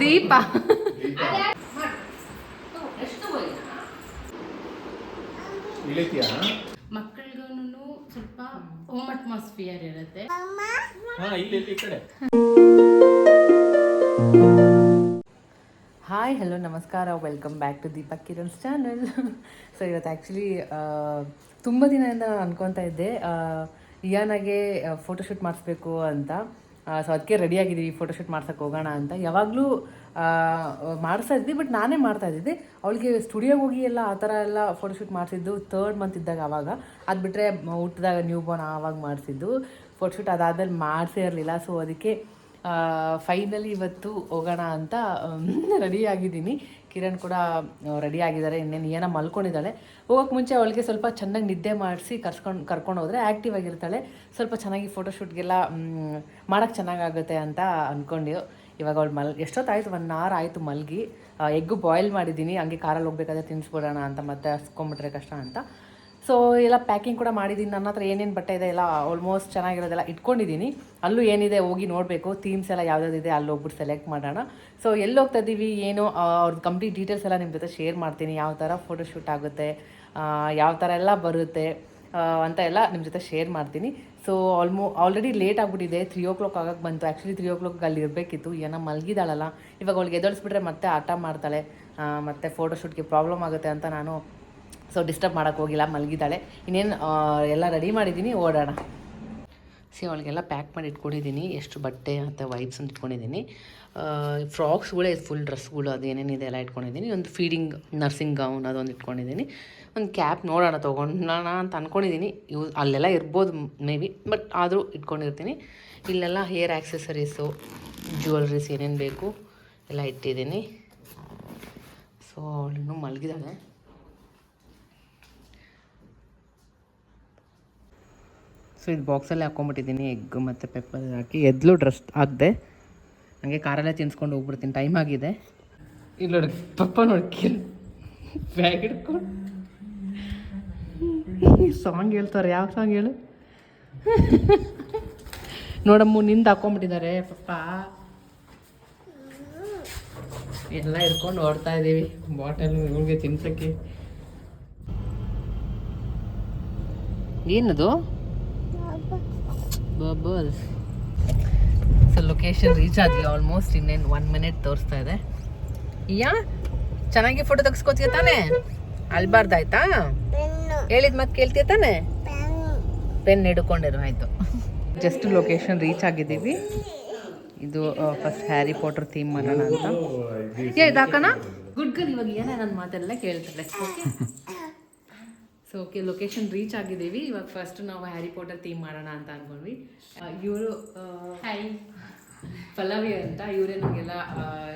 ದೀಪ. ಇಳಿತೀಯಾ? ಮಕ್ಕಳಿಗೂ ಸ್ವಲ್ಪ home. Atmosphere ಇರುತ್ತೆ. ನಮಸ್ಕಾರ welcome back to Deepak Kiran's channel so ಇವತ್ತು ಆ್ಯಕ್ಚುಲಿ ತುಂಬ ದಿನದಿಂದ ನಾನು ಅನ್ಕೊತಾ ಇದ್ದೆ ಇಯಾನಾಗೆ ಫೋಟೋಶೂಟ್ ಮಾಡಿಸ್ಬೇಕು ಅಂತ. ಸೊ ಅದಕ್ಕೆ ರೆಡಿ ಆಗಿದ್ದೀವಿ ಫೋಟೋಶೂಟ್ ಮಾಡ್ಸೋಕೆ ಹೋಗೋಣ ಅಂತ. ಯಾವಾಗಲೂ ಮಾಡಿಸ್ತಾ ಇದ್ವಿ ಬಟ್ ನಾನೇ ಮಾಡ್ತಾ ಇದ್ದಿದ್ದೆ ಅವಳಿಗೆ ಸ್ಟುಡಿಯೋಗೆ ಹೋಗಿ ಎಲ್ಲ ಆ ಥರ ಎಲ್ಲ ಫೋಟೋಶೂಟ್ ಮಾಡಿಸಿದ್ದು ತರ್ಡ್ ಮಂತ್ ಇದ್ದಾಗ ಆವಾಗ ಅದು ಬಿಟ್ಟರೆ ಹುಟ್ಟಿದಾಗ ನ್ಯೂ ಬೋರ್ನ್ ಆವಾಗ ಮಾಡಿಸಿದ್ದು. ಫೋಟೋಶೂಟ್ ಅದಾದಮೇಲೆ ಮಾಡಿಸೇ ಇರಲಿಲ್ಲ. ಸೊ ಅದಕ್ಕೆ ಫೈನಲಿ ಇವತ್ತು ಹೋಗೋಣ ಅಂತ ರೆಡಿ ಆಗಿದ್ದೀನಿ. ಕಿರಣ್ ಕೂಡ ರೆಡಿ ಆಗಿದ್ದಾರೆ, ಇನ್ನೇನು ಏನೋ ಮಲ್ಕೊಂಡಿದ್ದಾಳೆ. ಹೋಗೋಕೆ ಮುಂಚೆ ಅವಳಿಗೆ ಸ್ವಲ್ಪ ಚೆನ್ನಾಗಿ ನಿದ್ದೆ ಮಾಡಿಸಿ ಕರ್ಸ್ಕೊಂಡು, ಕರ್ಕೊಂಡು ಹೋದರೆ ಆ್ಯಕ್ಟಿವ್ ಆಗಿರ್ತಾಳೆ. ಸ್ವಲ್ಪ ಚೆನ್ನಾಗಿ ಫೋಟೋಶೂಟ್ಗೆಲ್ಲ ಮಾಡೋಕ್ಕೆ ಚೆನ್ನಾಗಾಗುತ್ತೆ ಅಂತ ಅಂದ್ಕೊಂಡು ಇವಾಗ ಅವಳು ಮಲ್, ಎಷ್ಟೊತ್ತಾಯಿತು? ಒನ್ ಅವರ್ ಆಯಿತು ಮಲ್ಗಿ. ಎಗ್ಗು ಬಾಯ್ಲ್ ಮಾಡಿದ್ದೀನಿ. ಹಂಗೆ ಕಾರಲ್ಲಿ ಹೋಗ್ಬೇಕಾದ್ರೆ ತಿನ್ನಿಸ್ಬಿಡೋಣ ಅಂತ ಮತ್ತೆ ಹಸ್ಕೊಂಬಿಟ್ರೆ ಕಷ್ಟ ಅಂತ. ಸೊ ಎಲ್ಲ ಪ್ಯಾಕಿಂಗ್ ಕೂಡ ಮಾಡಿದ್ದೀನಿ ನನ್ನ ಹತ್ರ ಏನೇನು ಬಟ್ಟೆ ಇದೆ ಎಲ್ಲ ಆಲ್ಮೋಸ್ಟ್ ಚೆನ್ನಾಗಿರೋದೆಲ್ಲ ಇಟ್ಕೊಂಡಿದ್ದೀನಿ ಅಲ್ಲೂ ಏನಿದೆ ಹೋಗಿ ನೋಡಬೇಕು. ಥೀಮ್ಸ್ ಎಲ್ಲ ಯಾವ್ದಾವ್ದಿದೆ ಅಲ್ಲಿ ಹೋಗ್ಬಿಟ್ಟು ಸೆಲೆಕ್ಟ್ ಮಾಡೋಣ. ಸೊ ಎಲ್ಲಿ ಹೋಗ್ತಾ ಇದ್ದೀವಿ, ಏನು ಅವ್ರದ್ದು ಕಂಪ್ಲೀಟ್ ಡೀಟೇಲ್ಸ್ ಎಲ್ಲ ನಿಮ್ಮ ಜೊತೆ ಶೇರ್ ಮಾಡ್ತೀನಿ. ಯಾವ ಥರ ಫೋಟೋಶೂಟ್ ಆಗುತ್ತೆ ಯಾವ ಥರ ಎಲ್ಲ ಬರುತ್ತೆ ಅಂತ ಎಲ್ಲ ನಿಮ್ಮ ಜೊತೆ ಶೇರ್ ಮಾಡ್ತೀನಿ. ಸೊ ಆಲ್ಮೋ ಆಲ್ರೆಡಿ ಲೇಟ್ ಆಗಿಬಿಟ್ಟಿದೆ. ತ್ರೀ ಓ ಕ್ಲಾಕ್ ಆಗಕ್ಕೆ ಬಂತು. ಆ್ಯಕ್ಚುಲಿ ತ್ರೀ ಓ ಕ್ಲಾಕ್ ಅಲ್ಲಿ ಇರಬೇಕಿತ್ತು. ಏನೋ ಮಲಗಿದಾಳಲ್ಲ. ಇವಾಗ ಅವಳಿಗೆ ಎದಳಿಸ್ಬಿಟ್ರೆ ಮತ್ತೆ ಆಟ ಮಾಡ್ತಾಳೆ. ಮತ್ತೆ ಫೋಟೋಶೂಟ್ಗೆ ಪ್ರಾಬ್ಲಮ್ ಆಗುತ್ತೆ ಅಂತ ನಾನು ಸೊ ಡಿಸ್ಟರ್ಬ್ ಮಾಡೋಕ್ಕೆ ಹೋಗಿಲ್ಲ, ಮಲಗಿದ್ದಾಳೆ. ಇನ್ನೇನು ಎಲ್ಲ ರೆಡಿ ಮಾಡಿದ್ದೀನಿ, ಓಡೋಣ. ಸಿ ಅವಳಿಗೆಲ್ಲ ಪ್ಯಾಕ್ ಮಾಡಿ ಇಟ್ಕೊಂಡಿದ್ದೀನಿ. ಎಷ್ಟು ಬಟ್ಟೆ ಮತ್ತು ವೈಪ್ಸ್ ಅಂತ ಇಟ್ಕೊಂಡಿದ್ದೀನಿ. ಫ್ರಾಕ್ಸ್ಗಳೇ ಫುಲ್ ಡ್ರೆಸ್ಗಳು ಅದು ಏನೇನಿದೆ ಎಲ್ಲ ಇಟ್ಕೊಂಡಿದ್ದೀನಿ. ಒಂದು ಫೀಡಿಂಗ್ ನರ್ಸಿಂಗ್ ಗೌನ್ ಅದೊಂದು ಇಟ್ಕೊಂಡಿದ್ದೀನಿ. ಒಂದು ಕ್ಯಾಪ್ ನೋಡೋಣ ತೊಗೊಂಡೋಣ ಅಂತ ಅಂದ್ಕೊಂಡಿದ್ದೀನಿ ಇವು, ಅಲ್ಲೆಲ್ಲ ಇರ್ಬೋದು ಮೇ ಬಿ ಬಟ್ ಆದರೂ ಇಟ್ಕೊಂಡಿರ್ತೀನಿ. ಇಲ್ಲೆಲ್ಲ ಹೇರ್ ಆ್ಯಕ್ಸೆಸರೀಸು ಜ್ಯುವೆಲ್ರೀಸ್ ಏನೇನು ಬೇಕು ಎಲ್ಲ ಇಟ್ಟಿದ್ದೀನಿ. ಸೊ ಅವಳು ಮಲಗಿದ್ದಾಳೆ. ಸೊ ಇದು ಬಾಕ್ಸಲ್ಲೇ ಹಾಕ್ಕೊಂಬಿಟ್ಟಿದ್ದೀನಿ ಎಗ್ ಮತ್ತು ಪೆಪ್ಪರ್ ಹಾಕಿ. ಎದ್ಲು ಡ್ರೆಸ್ ಹಾಕಿದೆ ಹಂಗೆ ಕಾರಲ್ಲೇ ತಿನ್ಸ್ಕೊಂಡು ಹೋಗ್ಬಿಡ್ತೀನಿ. ಟೈಮ್ ಆಗಿದೆ. ಇಲ್ಲಿ ನೋಡಿ ಪಪ್ಪ ನೋಡಿ ಬ್ಯಾಗ್ ಹಿಡ್ಕೊಂಡು. ಸಾಂಗ್ ಹೇಳ್ತಾರೆ ಯಾವ ಸಾಂಗ್ ಹೇಳು? ನೋಡಮ್ಮ ನಿಂದ ಹಾಕೊಂಬಿಟ್ಟಿದ್ದಾರೆ ಪಪ್ಪ. ಎಲ್ಲ ಇಟ್ಕೊಂಡು ಓಡ್ತಾ ಇದ್ದೀವಿ ಬಾಟಲ್ ಇವ್ರಿಗೆ ತಿನ್ಸಕ್ಕೆ. ಏನದು? ಬಬಲ್ಸ್ ಸೊ ಲೊಕೇಶನ್ ರೀಚ್ ಆದ್ವಿ ಆಲ್ಮೋಸ್ಟ್ ಇನ್ನೇನು ಒನ್ ಮಿನಿಟ್ ತೋರಿಸ್ತಾ ಇದೆ. ಯಾ? ಚೆನ್ನಾಗಿ ಫೋಟೋ ತೆಗ್ಸ್ಕೋತೀಯ ತಾನೆ? ಅಲ್ಬಾರ್ದಾಯ್ತಾ ಹೇಳಿದ ಮತ್ತೆ ಕೇಳ್ತೀಯ ತಾನೆ? ಪೆನ್ ಹಿಡ್ಕೊಂಡಿರೋ ಆಯಿತು. ಜಸ್ಟ್ ಲೊಕೇಶನ್ ರೀಚ್ ಆಗಿದ್ದೀವಿ. ಇದು ಫಸ್ಟ್ ಹ್ಯಾರಿ ಪಾಟರ್ ಥೀಮ್ ಮಾಡೋಣ ಅಂತ. ಏ ಇದಾಕಣ ಗುಡ್ ಗನ್ ಇವಾಗ ಏನೇ ನನ್ನ ಮಾತೆಲ್ಲ ಕೇಳ್ತಾರೆ okay so okay location reach ಆಗಿದ್ದೀವಿ. ಇವಾಗ ಫಸ್ಟ್ ನಾವು ಹ್ಯಾರಿ ಪೋಟರ್ ಥೀಮ್ ಮಾಡೋಣ ಅಂತ ಅನ್ಕೊಂಡ್ವಿ. ಇವರು ಹೈ ಪಲ್ಲವಿ ಅಂತ. ಇವರೇ ನಮಗೆಲ್ಲ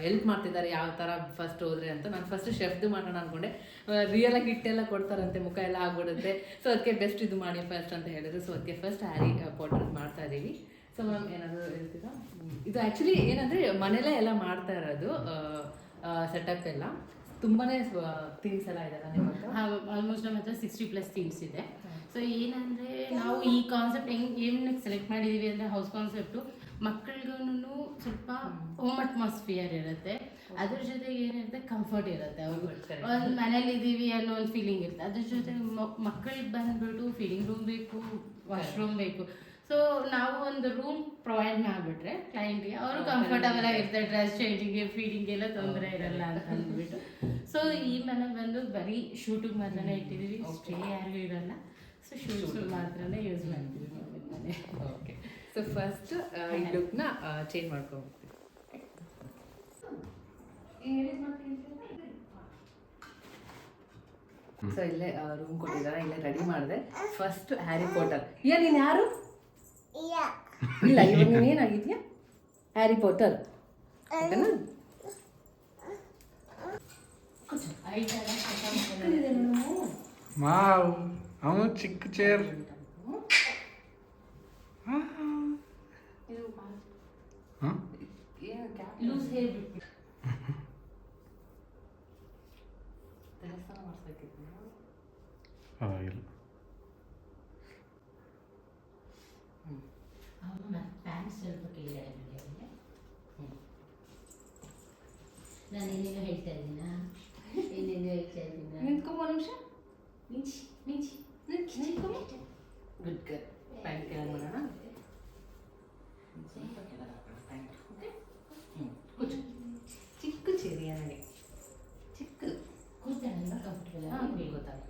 ಹೆಲ್ಪ್ ಮಾಡ್ತಿದ್ದಾರೆ ಯಾವ ಥರ ಫಸ್ಟ್ ಹೋದ್ರೆ ಅಂತ. ನಾನು ಫಸ್ಟ್ ಶೆಫ್ದು ಮಾಡೋಣ ಅನ್ಕೊಂಡೆ. ರಿಯಲ್ ಆಗಿ ಹಿಟ್ಟೆಲ್ಲ ಕೊಡ್ತಾರಂತೆ ಮುಖ ಎಲ್ಲ ಆಗ್ಬಿಡುತ್ತೆ. ಸೊ ಅದಕ್ಕೆ ಬೆಸ್ಟ್ ಇದು ಮಾಡಿ ಫಸ್ಟ್ ಅಂತ ಹೇಳಿದ್ರು. ಸೊ ಅದಕ್ಕೆ ಫಸ್ಟ್ ಹ್ಯಾರಿ ಪೋಟರ್ ಮಾಡ್ತಾ ಇದ್ದೀವಿ. ಸೊ ಮ್ಯಾಮ್ ಏನಾದರೂ ಹೇಳ್ತೀರಾ? ಇದು ಆ್ಯಕ್ಚುಲಿ ಏನಂದರೆ ಮನೆಯಲ್ಲೇ ಎಲ್ಲ ಮಾಡ್ತಾ ಇರೋದು ಸೆಟಪ್ ಎಲ್ಲ. ತುಂಬಾನೇ ಥೀಮ್ಸ್ ಎಲ್ಲ ಇದೆ ನಿಮ್ಮ ಆಲ್ಮೋಸ್ಟ್ ನಮ್ಮ ಹತ್ರ ಸಿಕ್ಸ್ಟಿ ಪ್ಲಸ್ ಥೀಮ್ಸ್ ಇದೆ. ಸೊ ಏನಂದ್ರೆ ನಾವು ಈ ಕಾನ್ಸೆಪ್ಟ್ ಹೆಂಗ್ ಏನಕ್ಕೆ ಸೆಲೆಕ್ಟ್ ಮಾಡಿದೀವಿ ಅಂದ್ರೆ ಹೌಸ್ ಕಾನ್ಸೆಪ್ಟು ಮಕ್ಕಳಿಗೂ ಸ್ವಲ್ಪ ಹೋಮ್. ಅಟ್ಮಾಸ್ಫಿಯರ್ ಇರುತ್ತೆ. ಅದ್ರ ಜೊತೆಗೆ ಏನಿರುತ್ತೆ ಕಂಫರ್ಟ್ ಇರುತ್ತೆ. ಅವ್ರಿಗೆ ಒಂದು ಮನೇಲಿ ಇದ್ದೀವಿ ಅನ್ನೋ ಒಂದು ಫೀಲಿಂಗ್ ಇರುತ್ತೆ. ಅದ್ರ ಜೊತೆ ಮಕ್ಕಳಿಗೆ ಬಂದ್ಬಿಟ್ಟು ಫೀಲಿಂಗ್ ರೂಮ್ ಬೇಕು ವಾಶ್ರೂಮ್ ಬೇಕು. ಸೊ ನಾವು ಒಂದು ರೂಮ್ ಪ್ರೊವೈಡ್ ಮಾಡಿಬಿಟ್ರೆ ಕ್ಲೈಂಟ್ಗೆ ಅವರು ಕಂಫರ್ಟಬಲ್ ಆಗಿರ್ತಾರೆ ಡ್ರೆಸ್ ಚೇಂಜಿಂಗ್ಗೆ ಫೀಡಿಂಗ್ ಎಲ್ಲ ತೊಂದರೆ ಇರಲ್ಲ ಅಂತ ಅಂದ್ಬಿಟ್ಟು. ಸೊ ಈ ಮನೆ ಬಂದು ಬರೀ ಶೂಟಿಗೆ ಮಾತ್ರನೇ ಇಟ್ಟಿದ್ದೀವಿ ಸ್ಟೇ ಯಾರಿಗೂ ಇರಲ್ಲ. ಸೊ ಶೂಸ್ ಮಾತ್ರನೇ ಯೂಸ್ ಮಾಡ್ತೀವಿ ಮನೆ. ಓಕೆ ಸೊ ಫಸ್ಟ್ ಈ ಲುಕ್ನ ಚೇಂಜ್ ಮಾಡ್ಕೊಬೇಕು. ಸೊ ಇಲ್ಲೇ ರೂಮ್ ಕೊಟ್ಟಿದ್ದಾರೆ ಇಲ್ಲೇ ರೆಡಿ ಮಾಡಿದೆ. ಫಸ್ಟ್ ಹ್ಯಾರಿ ಪೋಟರ್ ಏನ್ ನೀನು ಯಾರು? ಇಲ್ಲ ಇವಾಗ ನೀನು ಏನಾಗಿದ್ಯಾ ಹ್ಯಾರಿ ಪಾಟರ್ ಓಕೆನಾ ಮಾವ್ ಅವನು ಚಿಕ್ಕ ಚೇರ್ ಲೂಸ್ ಹೇರ್ ಬಿಟ್ಬಿಟ್ಟು ದೇವಸ್ಥಾನ ಮಾಡಿಸ್ಬೇಕಿತ್ತು ಹಾಂ ಇಲ್ಲ ಪ್ಯಾಂಟ್ ಸ್ವಲ್ಪ ಕೆಳಗಡೆ ಬಿಡಿ ಅವ್ರಿಗೆ. ಹ್ಮ್. ನಾನು ಏನೇನೋ ಹೇಳ್ತಾ ಇದ್ದೀನಾ ಏನೇನೋ ಹೇಳ್ತಾ ಇದ್ದೀನಾ ನಿಂತ್ಕೊಂಬ ನಿಮಿಷ ಮಿಂಚಿ ಮಿಂಚಿ ಗುಡ್ ಗರ್ ಪ್ಯಾಂಟ್ ಕೆಳಗೆ ಮಾಡೋಣ ಸ್ವಲ್ಪ ಕೆಳಗೆ ಹಾಕೋಣ ಪ್ಯಾಂಟ್ ಓಕೆ ಹ್ಞೂ ಕೂಚು ಚಿಕ್ಕ ಚೇರಿ ನನಗೆ ಚಿಕ್ಕದು ಕೂತಾಳಲ್ಲ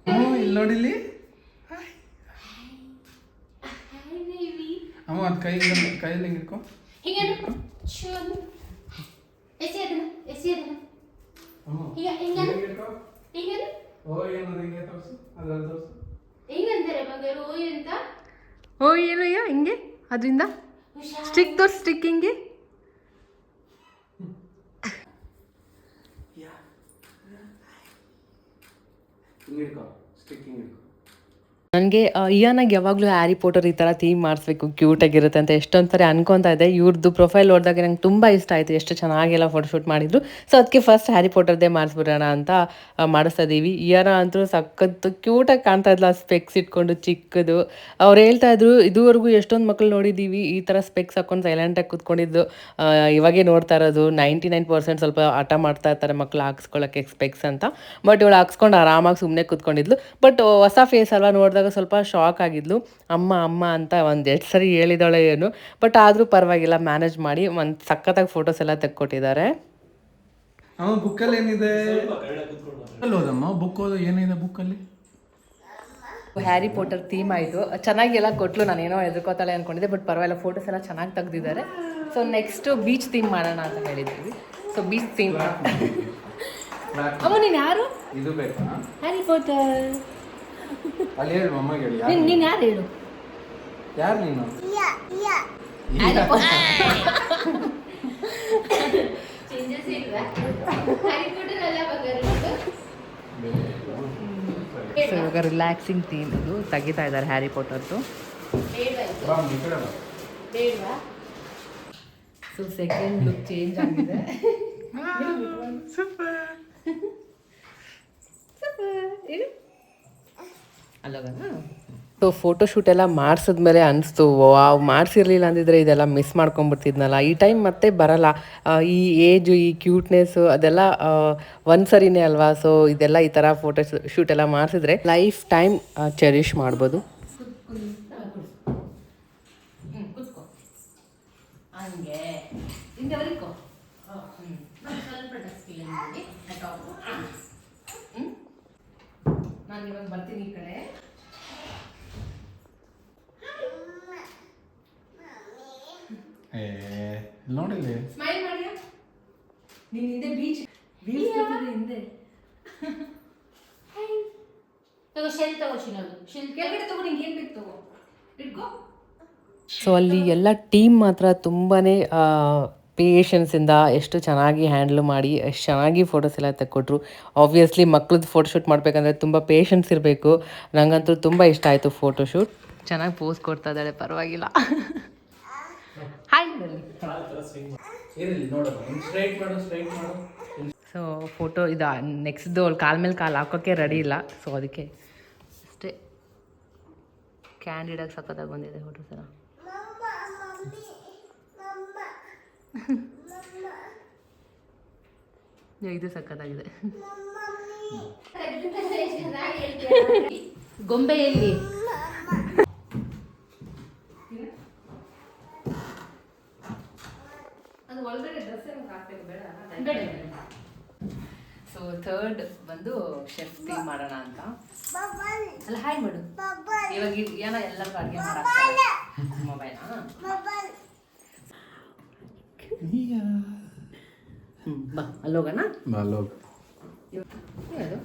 ಹ್ಞೂ ಇಲ್ಲಿ ನೋಡಿಲ್ಲಿ? ಅಮ್ಮ ಅದು ಕೈ ಕೈಯಲ್ಲಿ ಹಿಂಗೆ ಇಟ್ಕೊ ಹೀಗೆ ಎಸಿ ಅದನ್ನ ಎಸಿ ಅದನ್ನ. ಹಿಂಗೆ ಹಿಂಗೆ ಇಟ್ಕೊ ಹಿಂಗೆ ಓ ಏನದು ಹಿಂಗೆ ತೋರಿಸು? ಅದ್ರಲ್ಲಿ ತೋರಿಸು? ಹೆಂಗಂತಾರೆ ಬಂಗಾರು ಓಯ್ ಅಂತ. ಹಿಂಗೆ? ಅದರಿಂದ? ಸ್ಟಿಕ್ ತೋರ್ಸ್ ಸ್ಟಿಕ್ ಹಿಂಗೆ ಹಿಂಗೆ ಇಟ್ಕೊ ಸ್ಟಿಕ್ ಹಿಂಗೆ ಇಟ್ಕೊ ನನಗೆ ಇಯಾನಾಗಿ ಯಾವಾಗಲೂ ಹ್ಯಾರಿ ಪೋಟರ್ ಈ ಥರ ಥೀಮ್ ಮಾಡಿಸ್ಬೇಕು ಕ್ಯೂಟಾಗಿರುತ್ತೆ ಅಂತ ಎಷ್ಟೊಂದು ಸರಿ ಅನ್ಕೊತಾ ಇದೆ ಇವ್ರದ್ದು ಪ್ರೊಫೈಲ್ ನೋಡಿದಾಗ ನಂಗೆ ತುಂಬ ಇಷ್ಟ ಆಯಿತು, ಎಷ್ಟು ಚೆನ್ನಾಗೆಲ್ಲ ಫೋಟೋಶೂಟ್ ಮಾಡಿದ್ರು. ಸೊ ಅದಕ್ಕೆ ಫಸ್ಟ್ ಹ್ಯಾರಿ ಪೋಟರ್ದೇ ಮಾಡಿಸ್ಬಿಡೋಣ ಅಂತ ಮಾಡಿಸ್ತಾ ಇದ್ದೀವಿ ಇಯಾನ ಅಂತೂ ಸಖತ್ತು ಕ್ಯೂಟಾಗಿ ಕಾಣ್ತಾ ಇದ್ಲ ಸ್ಪೆಕ್ಸ್ ಇಟ್ಕೊಂಡು ಚಿಕ್ಕದು. ಅವ್ರು ಹೇಳ್ತಾ ಇದ್ರು, ಇದುವರೆಗೂ ಎಷ್ಟೊಂದು ಮಕ್ಕಳು ನೋಡಿದ್ದೀವಿ ಈ ಥರ ಸ್ಪೆಕ್ಸ್ ಹಾಕೊಂಡು ಸೈಲೆಂಟಾಗಿ ಕೂತ್ಕೊಂಡಿದ್ದು. ಇವಾಗೇ ನೋಡ್ತಾ ಇರೋದು ನೈಂಟಿ ನೈನ್ ಪರ್ಸೆಂಟ್ ಸ್ವಲ್ಪ ಹಠ ಮಾಡ್ತಾ ಇರ್ತಾರೆ ಮಕ್ಕಳು ಹಾಕ್ಸ್ಕೊಳ್ಳೋಕ್ಕೆ ಸ್ಪೆಕ್ಸ್ ಅಂತ. ಬಟ್ ಇವಳು ಹಾಕ್ಸ್ಕೊಂಡು ಆರಾಮಾಗಿ ಸುಮ್ಮನೆ ಕೂತ್ಕೊಂಡಿದ್ಲು. ಬಟ್ ಹೊಸ ಫೇಸ್ ಅಲ್ವಾ ನೋಡಿದಾಗ ಸ್ವಲ್ಪ ಶಾಕ್ ಆಗಿದ್ಲು. ಅಮ್ಮ ಅಮ್ಮ ಅಂತ ಒಂದು ಎಷ್ಟು ಸರಿ ಹೇಳಿದಾಳೆ ಏನು. ಬಟ್ ಆದರೂ ಪರವಾಗಿಲ್ಲ ಮ್ಯಾನೇಜ್ ಮಾಡಿ ಒಂದು ಸಖತ್ತಾಗಿ ಫೋಟೋಸ್ ಎಲ್ಲ ತೆಕ್ಕೊಟ್ಟಿದ್ದಾರೆ ಬುಕ್ಕಲ್ಲಿ ಏನಿದೆ? ಓದಮ್ಮ ಬುಕ್ ಓದು ಏನಿದೆ ಬುಕ್ಕಲ್ಲಿ ಹ್ಯಾರಿ ಪೋಟರ್ ಥೀಮ್ ಆಯಿತು. ಚೆನ್ನಾಗೆಲ್ಲ ಕೊಟ್ಲು ಏನೋ ಎದುರ್ಕೋತಾಳೆ ಅಂದ್ಕೊಂಡಿದ್ದೆ ಬಟ್ ಪರವಾಗಿಲ್ಲ ಫೋಟೋಸ್ ಎಲ್ಲ ಚೆನ್ನಾಗಿ ತೆಗ್ದಿದ್ದಾರೆ. ಸೊ ನೆಕ್ಸ್ಟು ಬೀಚ್ ಥೀಮ್ ಮಾಡೋಣ ಅಂತ ಹೇಳಿದ್ವಿ ಸೊ ಬೀಚ್ ಥೀಮ್ ಅಮ್ಮ ನೀನು ಯಾರು? ಇದು ಬೇಕಾ? ಹ್ಯಾರಿ ಪೋಟರ್ ಅಲ್ಲಿ ಹೇಳು ಅಮ್ಮಗೆ ಹೇಳಿ ನೀನು ನೀನು ಯಾರು ಹೇಳು? ಯಾರು ನೀನು? ಹ್ಯಾರಿ ಪಾಟರ್ ಅಲ್ಲ ಬಂಗಾರು ಸೊ ಇವಾಗ ರಿಲ್ಯಾಕ್ಸಿಂಗ್ ಥೀಮ್ ಇದು ತೆಗಿತಾ ಇದ್ದಾರೆ ಹ್ಯಾರಿ ಪೋಟರ್ದು ಸೊ ಸೆಕೆಂಡ್ ಲುಕ್ ಚೇಂಜ್ ಆಗಿದೆ. ಸೊ ಫೋಟೋಶೂಟ್ ಎಲ್ಲ ಮಾಡಿಸಿದ್ಮೇಲೆ ಅನಿಸ್ತು ವಾವ್ ಮಾಡಿಸಿರ್ಲಿಲ್ಲ ಅಂದಿದ್ರೆ ಇದೆಲ್ಲ ಮಿಸ್ ಮಾಡ್ಕೊಂಡ್ಬಿಡ್ತಿದ್ನಲ್ಲ. ಈ ಟೈಮ್ ಮತ್ತೆ ಬರಲ್ಲ. ಈ ಏಜು ಈ ಕ್ಯೂಟ್ನೆಸ್ಸು ಅದೆಲ್ಲ ಒಂದು ಸರಿನೇ ಅಲ್ವಾ? ಸೊ ಇದೆಲ್ಲ ಈ ಥರ ಫೋಟೋ ಶೂಟ್ ಎಲ್ಲ ಮಾಡಿಸಿದ್ರೆ ಲೈಫ್ ಟೈಮ್ ಚೆರಿಶ್ ಮಾಡ್ಬೋದು. ನಾನು ಇವಾಗ ಬರ್ತೀನಿ ಈ ಕಡೆ ಏ ನೋಡಿಲ್ಲಿ ಸ್ಮೈಲ್ ಮಾಡಿ ನೀನು ಹಿಂದೆ ಬೀಚ್ ಬೀಚ್ ಹಿಂದೆ. ತಗೋ ಶೆಲ್ ತಗೋ ಶಿನೋದು. ಶಿಲ್ ಕೆಳಗಡೆ ತಗೋ ನಿಂಗೆ ಏನು ಬೇಕು ತಗೋ? ಇಟ್ಕೋ. ಸೊ ಅಲ್ಲಿ ಎಲ್ಲ ಟೀಮ್ ಮಾತ್ರ ತುಂಬಾ ಪೇಷನ್ಸಿಂದ ಎಷ್ಟು ಚೆನ್ನಾಗಿ ಹ್ಯಾಂಡಲ್ ಮಾಡಿ ಎಷ್ಟು ಚೆನ್ನಾಗಿ ಫೋಟೋಸ್ ಎಲ್ಲ ತಕ್ಕೊಟ್ರು. ಆಬ್ವಿಯಸ್ಲಿ ಮಕ್ಳದ್ದು ಫೋಟೋಶೂಟ್ ಮಾಡಬೇಕಂದ್ರೆ ತುಂಬ ಪೇಷನ್ಸ್ ಇರಬೇಕು. ನನಗಂತೂ ತುಂಬ ಇಷ್ಟ ಆಯಿತು ಫೋಟೋಶೂಟ್ ಚೆನ್ನಾಗಿ ಪೋಸ್ ಕೊಡ್ತಾ ಇದ್ದಾಳೆ ಪರವಾಗಿಲ್ಲ. ಹಾಯ್ ಇರಲಿ ನೋಡಮ್ಮ ಸ್ಟ್ರೈಟ್ ಮಾಡು ಸ್ಟ್ರೈಟ್ ಮಾಡು. ಸೊ ಫೋಟೋ ಇದು. ನೆಕ್ಸ್ಟ್ದು ಅವ್ಳು ಕಾಲ ಮೇಲೆ ಕಾಲು ಹಾಕೋಕ್ಕೆ ರೆಡಿ ಇಲ್ಲ. ಸೊ ಅದಕ್ಕೆ ಅಷ್ಟೇ. ಕ್ಯಾಂಡಿಡಾಗಿ ಸಖತ್ತಾಗಿ ಬಂದಿದೆ ಫೋಟೋ ಸರ ಇದು ಸಖತ್ತಾಗಿದೆ. ಗೊಂಬೆಯಲ್ಲಿ ಒಳಗಡೆ ಡ್ರೆಸ್ ಹಾಕ್ಬೇಕು ಬೇಡ. ಸೊ ಥರ್ಡ್ ಬಂದು ಶೆಫ್ ಮಾಡೋಣ ಅಂತ. ಅಲ್ಲ ಹಾಯ್ ಮಾಡು. ಇವಾಗ ಏನ ಎಲ್ಲರಿಗೂ ಅಡುಗೆ ಮಾಡಕ್ಕೆ ಮೊಬೈಲಾ? ಹ್ಞೂ ಬಾ ಅಲ್ಲೋಗೋಣ ಯಾವುದು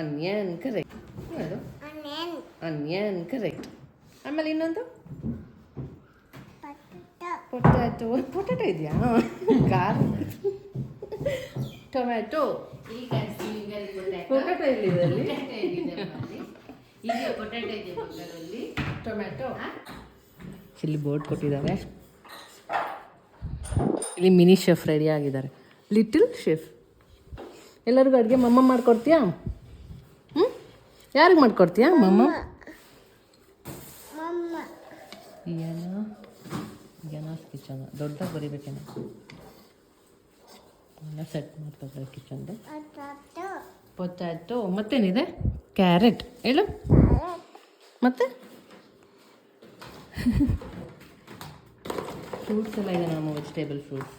ಅನ್ಯನ್. ಕರೆಕ್ಟ್ ಯಾವುದು ಅನ್ಯನ್. ಕರೆಕ್ಟ್ ಆಮೇಲೆ ಇನ್ನೊಂದು? ಪೊಟ್ಯಾಟೊ ಪೊಟ್ಯಾಟೊ ಇದೆಯಾ? ಖಾರ ಟೊಮ್ಯಾಟೊ? ಪೊಟ್ಯಾಟೊ ಎಲ್ಲಿದೆ ಅಲ್ಲಿ? ಇಲ್ಲಿ ಟೊಮ್ಯಾಟೊ. ಇಲ್ಲಿ ಬೋರ್ಡ್ ಕೊಟ್ಟಿದ್ದಾರೆ. ಇಲ್ಲಿ ಮಿನಿ ಶೆಫ್ ರೆಡಿ ಆಗಿದ್ದಾರೆ. Little chef. ಎಲ್ಲರಿಗೂ ಅಡುಗೆ ಮಮ್ಮ ಮಾಡ್ಕೊಡ್ತೀಯಾ? ಹ್ಞೂ ಯಾರಿಗೆ ಮಾಡ್ಕೊಡ್ತೀಯಾ ಮಮ್ಮ ಏನ ಏನಾಸ್ ಕಿಚನ್ ದೊಡ್ಡದಾಗಿ ಬರಿಬೇಕೇನೆ ಎಲ್ಲ ಸೆಟ್ ಮಾಡ್ತಾರೆ ಕಿಚನ್ದು ಪೊಟ್ಯಾಟೊ. ಮತ್ತೇನಿದೆ? ಕ್ಯಾರೆಟ್. ಹೇಳು. ಮತ್ತೆ? ಫ್ರೂಟ್ಸ್ ಎಲ್ಲ ಇದೆ ನಮ್ಮ ವೆಜಿಟೇಬಲ್ ಫ್ರೂಟ್ಸ್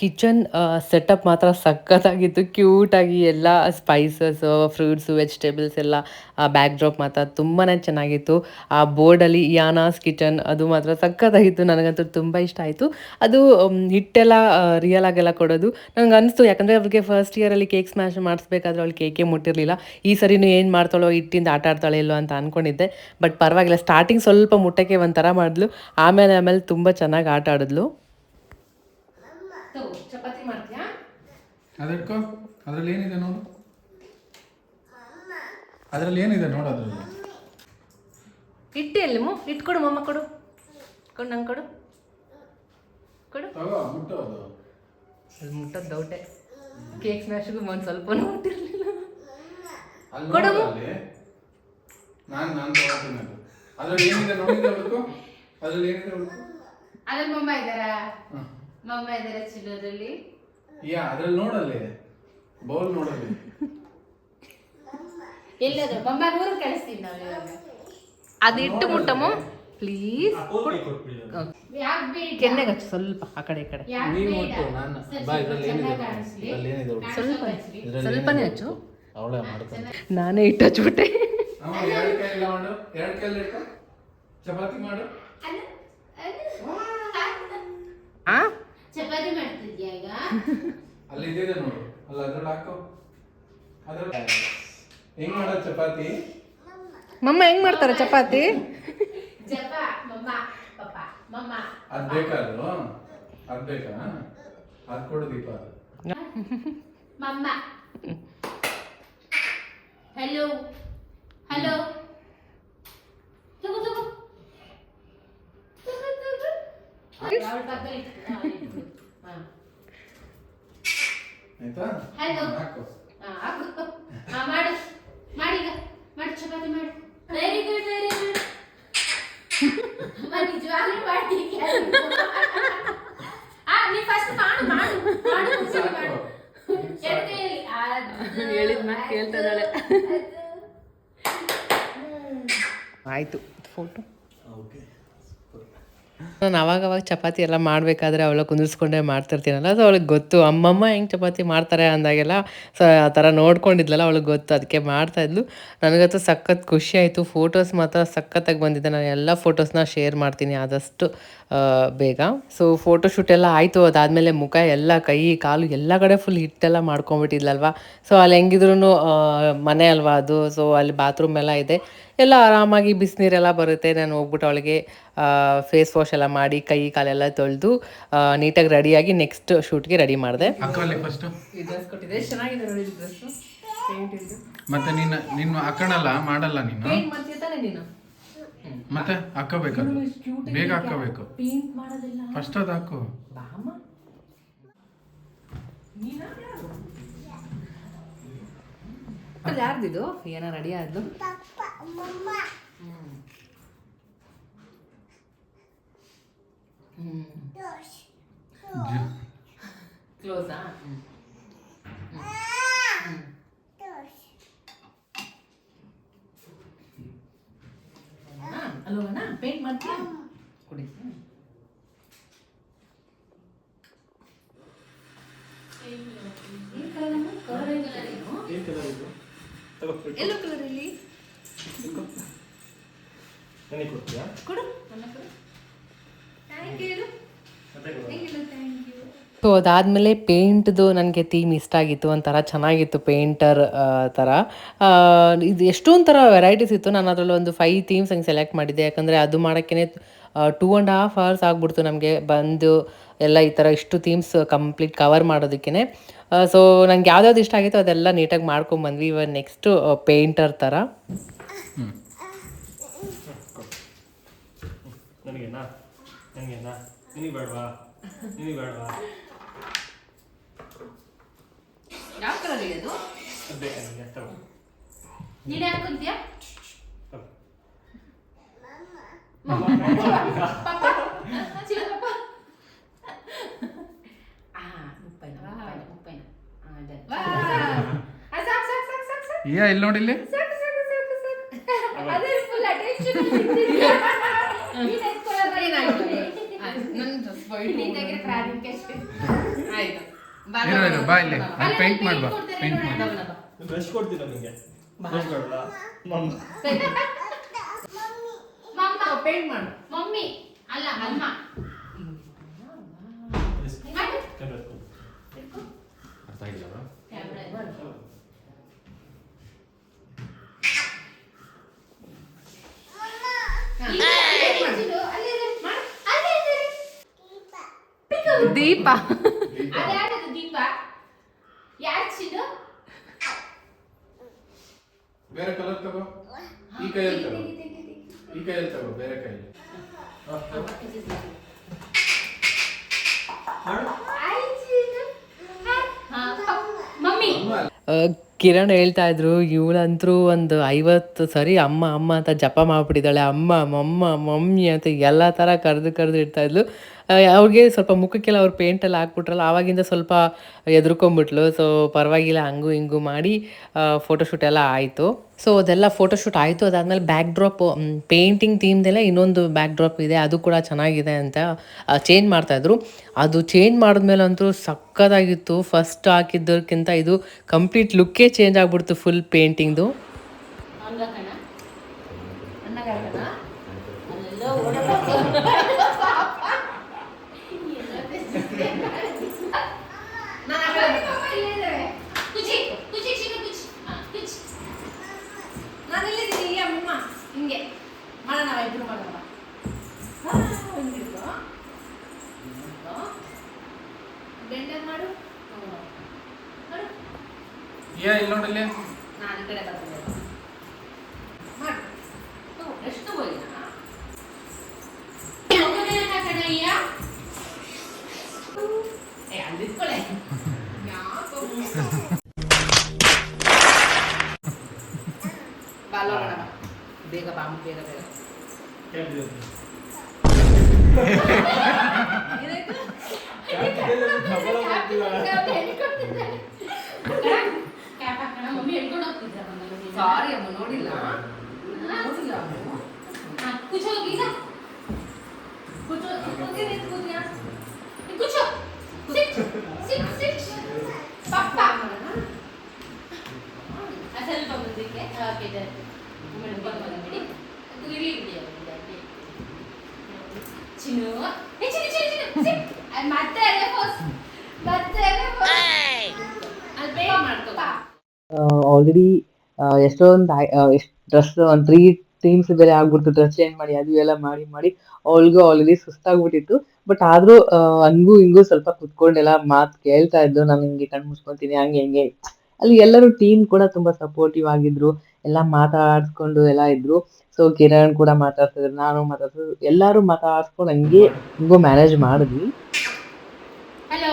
ಕಿಚನ್ ಸೆಟಪ್ ಮಾತ್ರ ಸಖತ್ತಾಗಿತ್ತು. ಕ್ಯೂಟಾಗಿ ಎಲ್ಲ ಸ್ಪೈಸಸ್ ಫ್ರೂಟ್ಸು ವೆಜಿಟೇಬಲ್ಸ್ ಎಲ್ಲ ಬ್ಯಾಕ್ ಡ್ರಾಪ್ ಮಾತ್ರ ತುಂಬಾ ಚೆನ್ನಾಗಿತ್ತು. ಆ ಬೋರ್ಡಲ್ಲಿ ಯಾನಾಸ್ ಕಿಚನ್ ಅದು ಮಾತ್ರ ಸಖತ್ತಾಗಿತ್ತು. ನನಗಂತೂ ತುಂಬ ಇಷ್ಟ ಆಯಿತು. ಅದು ಹಿಟ್ಟೆಲ್ಲ ರಿಯಲ್ ಆಗೆಲ್ಲ ಕೊಡೋದು. ನನಗೆ ಅನಿಸ್ತು ಯಾಕಂದರೆ ಅವ್ರಿಗೆ ಫಸ್ಟ್ ಇಯರಲ್ಲಿ ಕೇಕ್ ಸ್ಮ್ಯಾಶ್ ಮಾಡಿಸ್ಬೇಕಾದ್ರೆ ಅವಳು ಕೇಕೆ ಮುಟ್ಟಿರಲಿಲ್ಲ. ಈ ಸರಿನೂ ಏನು ಮಾಡ್ತಾಳೋ ಹಿಟ್ಟಿಂದ ಆಟ ಆಡ್ತಾಳೆ ಇಲ್ಲೋ ಅಂತ ಅಂದ್ಕೊಂಡಿದ್ದೆ ಬಟ್ ಪರವಾಗಿಲ್ಲ ಸ್ಟಾರ್ಟಿಂಗ್ ಸ್ವಲ್ಪ ಮುಟ್ಟಕ್ಕೆ ಒಂಥರ ಮಾಡಿದ್ಲು. ಆಮೇಲೆ ಆಮೇಲೆ ತುಂಬ ಚೆನ್ನಾಗಿ ಆಟ ಆಡಿದ್ಲು. ಚಪಾತಿ ಮಾಡ್ತೀಯಾ? ಅದಕ್ಕೋ? ಅದ್ರಲ್ಲಿ ಏನಿದೆ ನೋಡು? ಅದ್ರಲ್ಲಿ ಏನಿದೆ ನೋಡು ಅದ್ರಲ್ಲಿ? ಹಿಟ್ಟು ಎಲ್ಲಿ ಮು ಹಿಟ್ಟು ಕೊಡು ಮಮ್ಮ ಕೊಡು. ಕೊಡು ನಂಗೆ ಕೊಡು. ಕೊಡು. ತಗೋ ಅದು. ಮುಟ್ಟೋದು ಡೌಟೆ ಕೇಕ್ ಸ್ಮ್ಯಾಶ್ಗೂ ಒಂದು ಸ್ವಲ್ಪ ಮುಟ್ಟಿರಲಿಲ್ಲ. ಅಲ್ಲಿ ಕೊಡು. ನಾನು ನಾನು ತಗೋತೀನಿ ಅದರಲ್ಲಿ ಏನಿದೆ ನೋಡಿದ್ದೆ ಅದ್ರಲ್ಲಿ ಏನಿದೆ ಅದ್ರಲ್ಲಿ ಮಮ್ಮ ಇದ್ದಾರಾ? ಮಮ್ಮ ಚಿನ್ನೋದ್ರಲ್ಲಿ ಯಾ ಅದ್ರಲ್ಲಿ ನೋಡಲ್ಲಿ. ಬೌಲ್ ನೋಡಲ್ಲಿ. ಎಲ್ಲದು? ಮಮ್ಮ ನೂರು ಕಳಿಸ್ತೀನಿ ನಾವು ಇವಾಗ. ಅದು ಇಟ್ಟು ಮುಟ್ಟಮು ಪ್ಲೀಸ್. ಕೆನ್ನೆಗೆ ಹಚ್ಚು ಸ್ವಲ್ಪ ಆ ಕಡೆ ಈ ಕಡೆ. ಯಾಕೆ ನೀನು ಬೇಡ? ಮುಟ್ಟು ನಾನು ಸರಿ, ಬಾ ಸ್ವಲ್ಪ ಇದ್ರಲ್ಲಿ ಏನಿದೆ ಚೆನ್ನಾಗ್ ಕಾಣಿಸ್ಲಿ. ಇದ್ರಲ್ಲಿ ಏನಿದೆ ಸ್ವಲ್ಪ. ಸ್ವಲ್ಪನೇ ಹಚ್ಚು. ಅವಳೇ ಮಾಡ್ತಾನೆ ನಾನೇ ಇಟ್ಟು ಹಚ್ಬಿಟ್ಟೆ. ಅಮ್ಮ ಎರಡು ಮಾಡು. ಎರಡು ಇಟ್ಟು. ಚಪಾತಿ ಮಾಡು. ಅಲ್ಲ, ಅಲ್ಲ. ಆ? ಚಪಾತಿ ಮಾಡ್ತಿದ್ಯಾ ಈಗ? ಅಲ್ಲಿ ಇದಿದೆ ನೋಡು. ಅಲ್ಲ ಅದ್ರಲ್ಲಿ ಹಾಕು. ಅದ್ರಲ್ಲಿ ಹೆಂಗ್ ಮಾಡೋದು ಚಪಾತಿ? ಮಮ್ಮ ಹೆಂಗ್ ಮಾಡ್ತಾರೆ ಚಪಾತಿ? ಜಪ ಮಮ್ಮ ಪಪ್ಪ ಮಮ್ಮ. ಅದ್ ಬೇಕಾದ್ರು ಅದು? ಬೇಕಾ? ಅದ್ ಕೊಡು ದೀಪ ಮಮ್ಮ. ಹಲೋ ಹಲೋ ತಗೋ ತಗೋ. ತಗೋ, ತಗೋ. ಅವ್ಳ್ ಪಕ್ಕದಲ್ಲಿ ಇಟ್ಕೊ. ಹಾ, ಇಟ್ಕೊ. ಹಾ. ಆಯ್ತಾ? ಹಲೋ. ಹಾಕು. ಹಾ, ಮಾಡು. ಮಾಡಿ ಮಾಡಿ ಚಪಾತಿ ಮಾಡಿ. ವೆರಿ ಗುಡ್ ವೆರಿ ಗುಡ್ ನಿಜವಾಗ್ಲೂ ಮಾಡಿ. ಆ ನೀ ಫಸ್ಟ್ ಮಾಡು ಮಾಡು. ಮಾಡು ಮುಗ್ಸಿ ಮಾಡು. ಎರಡು ಕೈಯಲ್ಲಿ. ಅದು. ಹೇಳಿದ್ ಮಾತ್ ಕೇಳ್ತಾ ಇದ್ದಾಳೆ. ಆಯಿತು ಫೋಟೋ. ನಾನು ಅವಾಗ ಅವಾಗ ಚಪಾತಿ ಎಲ್ಲ ಮಾಡಬೇಕಾದ್ರೆ ಅವಳ ಕುಂದಿರ್ಸ್ಕೊಂಡೇ ಮಾಡ್ತಿರ್ತೀನಲ್ಲ, ಅದು ಅವಳಿಗೆ ಗೊತ್ತು. ಅಮ್ಮಮ್ಮ ಹೆಂಗೆ ಚಪಾತಿ ಮಾಡ್ತಾರೆ ಅಂದಾಗೆಲ್ಲ ಸೊ, ಆ ಥರ ನೋಡ್ಕೊಂಡಿದ್ಲಲ್ಲ ಅವಳಿಗೆ ಗೊತ್ತು ಅದಕ್ಕೆ ಮಾಡ್ತಾಯಿದ್ಲು ನನಗಂತೂ ಸಖತ್ ಖುಷಿ ಆಯಿತು. ಫೋಟೋಸ್ ಮಾತ್ರ ಸಖತ್ತಾಗಿ ಬಂದಿದೆ. ನಾನು ಎಲ್ಲ ಫೋಟೋಸ್ನ ಶೇರ್ ಮಾಡ್ತೀನಿ ಆದಷ್ಟು ಬೇಗ. ಸೊ ಫೋಟೋಶೂಟ್ ಎಲ್ಲ ಆಯಿತು. ಅದಾದಮೇಲೆ ಮುಖ ಎಲ್ಲ, ಕೈ, ಕಾಲು ಎಲ್ಲ ಕಡೆ ಫುಲ್ ಹಿಟ್ಟೆಲ್ಲ ಮಾಡ್ಕೊಂಬಿಟ್ಟಿದ್ಲಲ್ವ ಸೊ ಅಲ್ಲಿ ಹೆಂಗಿದ್ರು ಮನೆ ಅಲ್ವಾ ಅದು. ಸೊ ಅಲ್ಲಿ ಬಾತ್ರೂಮ್ ಎಲ್ಲ ಇದೆ. ಎಲ್ಲ ಆರಾಮಾಗಿ ಬಿಸಿನೀರೆಲ್ಲ ಬರುತ್ತೆ. ನಾನು ಹೋಗ್ಬಿಟ್ಟು ಅವಳಿಗೆ ಫೇಸ್ ವಾಶ್ ಎಲ್ಲ ಮಾಡಿ ಕೈ ಕಾಲೆಲ್ಲ ತೊಳೆದು ನೀಟಾಗಿ ರೆಡಿಯಾಗಿ ನೆಕ್ಸ್ಟ್ ಶೂಟ್ಗೆ ರೆಡಿ ಮಾಡಿದೆ. ಹಾಕು ಅಲ್ಲಿ ಫಸ್ಟ್ ಈ ಡ್ರೆಸ್ ಕೊಟ್ಟಿದೆ ಚೆನ್ನಾಗಿದೆ ನೋಡಿ ಡ್ರೆಸ್ಸು ಪೇಂಟ್ ಇದು. ಮತ್ತೆ ನೀನು ನೀನು ಹಾಕಣಲ್ಲ ಮಾಡಲ್ಲ ನೀನು? ಮತ್ತೆ ಹಾಕಬೇಕು ಬೇಗ ಹಾಕಬೇಕು. ಪೇಂಟ್ ಮಾಡೋದಿಲ್ಲ. ಫಸ್ಟ್ ಅದು ಹಾಕು. ಬಾಮ ಯಾರ್ದಿದು? ಏನೋ ರೆಡಿ ಆದ್ಲು ಕ್ಲೋಸಾ ಅಲ್ಲೋಗಣ ಪೇಂಟ್ ಮಾಡ್ತೀಯ? ಕೊಡಿ. ಎಲ್ಲೋ ಕಲರ್ ಇಲ್ಲಿ ಕೊಡು ನನ್ನ ಕೊಡು. ಥ್ಯಾಂಕ್ ಯು ಸೊ ಅದಾದಮೇಲೆ ಪೇಂಟ್ದು ನನಗೆ ಥೀಮ್ ಇಷ್ಟ ಆಗಿತ್ತು ಒಂಥರ ಚೆನ್ನಾಗಿತ್ತು ಪೇಂಟರ್ ಥರ ಇದು ಎಷ್ಟೊಂದು ಥರ ವೆರೈಟೀಸ್ ಇತ್ತು. ನಾನು ಅದರಲ್ಲಿ ಒಂದು ಫೈವ್ ಥೀಮ್ಸ್ ಹಂಗೆ ಸೆಲೆಕ್ಟ್ ಮಾಡಿದ್ದೆ. ಯಾಕಂದರೆ ಅದು ಮಾಡೋಕ್ಕೇ ಟೂ ಆ್ಯಂಡ್ ಹಾಫ್ ಅವರ್ಸ್ ಆಗ್ಬಿಡ್ತು ನಮಗೆ ಬಂದು. ಎಲ್ಲ ಈ ಥರ ಇಷ್ಟು ಥೀಮ್ಸ್ ಕಂಪ್ಲೀಟ್ ಕವರ್ ಮಾಡೋದಕ್ಕೇ ಸೊ ನಂಗೆ ಯಾವ್ದಾವ್ದು ಇಷ್ಟ ಆಗಿತ್ತು ಅದೆಲ್ಲ ನೀಟಾಗಿ ಮಾಡ್ಕೊಂಬಂದ್ವಿ ಇವಾಗ ನೆಕ್ಸ್ಟು ಪೇಂಟರ್ ಥರ ನನಗೇನಾ paint paint ಮಾಡು ಬಾ, ಬಾಯ್ paint ನೋಡೋಣ, ಪೇಂಟ್ ಬಾ, ಬಾ. ಬ್ರಷ್ ಕೊಡ್ತೀರಾ ನಿಮಗೆ ಬ್ರಷ್ ಕೊಡಲ್ಲ ಮಮ್ಮ. ಮಮ್ಮ. ಪೇಂಟ್ ಮಾಡು. ಮಮ್ಮಿ. ಅಲ್ಲ ಅಮ್ಮ. ಅರ್ಥ ಆಗಿಲ್ಲ. ದೀಪ. ದೀಪ ಯಾಕೆ ಚಿನ್ನು ಬೇರೆ ಕಲರ್ ತಗೋ. ಈ ಕೈಯಲ್ಲಿ ತಗೋ. ಈ ಕೈಯಲ್ಲಿ ತಗೋ ಬೇರೆ ಕೈಯಲ್ಲಿ ಆಯ್ ಚಿನ್ನು. ಹಾ, ಹಾ. ಮಮ್ಮಿ ಆ, ಕಿರಣ್ ಹೇಳ್ತಾ ಇದ್ರು, ಇವಳಂತರೂ ಒಂದು ಐವತ್ತು ಸರಿ ಅಮ್ಮ ಅಮ್ಮ ಅಂತ ಜಪ ಮಾಡ್ಬಿಟ್ಟಿದ್ದಾಳೆ. ಅಮ್ಮ, ಮಮ್ಮ, ಮಮ್ಮಿ ಅಂತ ಎಲ್ಲ ತರ ಕರೆದು ಕರೆದು ಇಡ್ತಾ ಇದ್ಲು. ಅವ್ರಿಗೆ ಸ್ವಲ್ಪ ಮುಖಕ್ಕೆಲ್ಲ ಅವ್ರು ಪೇಂಟೆಲ್ಲ ಹಾಕ್ಬಿಟ್ರಲ್ಲ, ಆವಾಗಿಂದ ಸ್ವಲ್ಪ ಎದ್ರುಕೊಂಬಿಟ್ಲು. ಸೊ ಪರವಾಗಿಲ್ಲ, ಹಂಗು ಹಿಂಗು ಮಾಡಿ ಫೋಟೋಶೂಟ್ ಎಲ್ಲ ಆಯಿತು. ಸೊ ಅದೆಲ್ಲ ಫೋಟೋಶೂಟ್ ಆಯಿತು. ಅದಾದಮೇಲೆ ಬ್ಯಾಕ್ ಡ್ರಾಪ್ ಪೇಂಟಿಂಗ್ ಥೀಮ್ದೆಲ್ಲ ಇನ್ನೊಂದು ಬ್ಯಾಕ್ ಡ್ರಾಪ್ ಇದೆ. ಅದು ಕೂಡ ಚೆನ್ನಾಗಿದೆ ಅಂತ ಚೇಂಜ್ ಮಾಡ್ತಾಯಿದ್ರು ಅದು ಚೇಂಜ್ ಮಾಡಿದ್ಮೇಲೆ ಅಂತೂ ಸಕ್ಕತ್ತಾಗಿತ್ತು ಫಸ್ಟ್ ಹಾಕಿದ್ದಕ್ಕಿಂತ ಇದು ಕಂಪ್ಲೀಟ್ ಲುಕ್ಕೇ ಚೇಂಜ್ ಆಗಿಬಿಡ್ತು ಫುಲ್ ಪೇಂಟಿಂಗ್ದು ಹಂಗ ಕಣ ಅಣ್ಣಗ ಕಣ ಅಲ್ಲೆಲ್ಲ ಓಡಾಡ್ಬೇಕು. ಬನ್ನಿ ಪಾಪ, ಇಲ್ಲೇ ಇದಾವೆ. ಕುಚಿ, ಕುಚಿ, ಚಿನ್ನು ಕುಚಿ. ಹಾ, ಕುಚಿ. ನಾನಿಲ್ಲಿದ್ದೀನಿ, ಅಮ್ಮ. ಹಿಂಗೆ ಮಾಡೋಣ ಇಬ್ರು ಮಾಡೋಣ ಹಾ, ಹಿಂಗಿರ್ಕೊ. ಹಿಂಗಿರ್ಕೊ. ಬೆಂಡಲ್ಲಿ ಮಾಡು ಹ್ಮ್. ಮಾಡು ಯಾ ಇಲ್ಲಿ ನೋಡಿ ಇಲ್ಲಿ ನಾನು ಈ ಕಡೆ ಬರ್ತೀನಿ ಮಾಡು ತಗೋ, ಎಷ್ಟು ತಗೋಯ್ಯ ಕಣಯ್ಯ ಏ ಅಲ್ಲಿಟ್ಕೊಳ್ಳೆ ಯಾಕೋ ಬಾಲೋಣ ಬೇಗ ಹೇಳ್ಕೊಂಡು ಬೇಗ ಬೇಗ ಸಾರಿ ಅಮ್ಮ ನೋಡಿಲ್ಲ. ನೋಡಿಲ್ಲ ಕೂಚೋ ಈಗ ಕುಚೋ ಕೂತೀನಿ ಕೂತಿಯಾ ಕೂಚೋ ಸಿಟ್ ಸಿಟ್ ಸಿಟ್. ಪಪ್ಪ. ಸ್ವಲ್ಪ ಬಂದಿದ್ದಕ್ಕೆ ಓಕೆ ಮೇಡಮ್ ಬಂದು ಬಂದ್ಬಿಡಿ. ಅದು ಇರಲಿ ಬಿಡಿ. ಚಿನ್ನು. ಏ ಚಿನ್ನು ಚಿನ್ನು ಚಿನ್ನು. ಸಿಟ್. ಮತ್ತೆ ಅದೇ ಫೋಸ್ ಮತ್ತೆ ಅದೇ ಫೋಸ್ ಅಲ್ಲಿ ಬೇಗ ಮಾಡ್ಕೋ. ಆಲ್ರೆಡಿ ಎಷ್ಟೊಂದು ಎಷ್ಟು ಡ್ರೆಸ್ ಒಂದು ತ್ರೀ ಟೀಮ್ಸ್ ಬೇರೆ ಆಗ್ಬಿಡ್ತು ಡ್ರೆಸ್ ಚೇಂಜ್ ಮಾಡಿ, ಅದು ಎಲ್ಲ ಮಾಡಿ ಮಾಡಿ, ಅವಳಿಗೂ ಆಲ್ರೆಡಿ ಸುಸ್ತಾಗ್ಬಿಟ್ಟಿತ್ತು. ಬಟ್ ಆದರೂ ಹಂಗೂ ಹಿಂಗೂ ಸ್ವಲ್ಪ ಕುತ್ಕೊಂಡೆಲ್ಲ ಮಾತು ಕೇಳ್ತಾ ಇದ್ದು ನಾನು ಹಿಂಗೆ ಕಣ್ಣು ಮುಚ್ಕೊತೀನಿ, ಹಂಗೆ ಹಿಂಗೆ. ಅಲ್ಲಿ ಎಲ್ಲರೂ ಟೀಮ್ ಕೂಡ ತುಂಬ ಸಪೋರ್ಟಿವ್ ಆಗಿದ್ರು, ಎಲ್ಲ ಮಾತಾಡ್ಸ್ಕೊಂಡು ಎಲ್ಲ ಇದ್ರು. ಸೊ ಕಿರಣ್ ಕೂಡ ಮಾತಾಡ್ತಿದ್ರು ನಾನು ಮಾತಾಡ್ತಿದ್ರು ಎಲ್ಲರೂ ಮಾತಾಡ್ಸ್ಕೊಂಡು ಹಂಗೆ ಹಿಂಗೂ ಮ್ಯಾನೇಜ್ ಮಾಡಿದ್ವಿ ಹಲೋ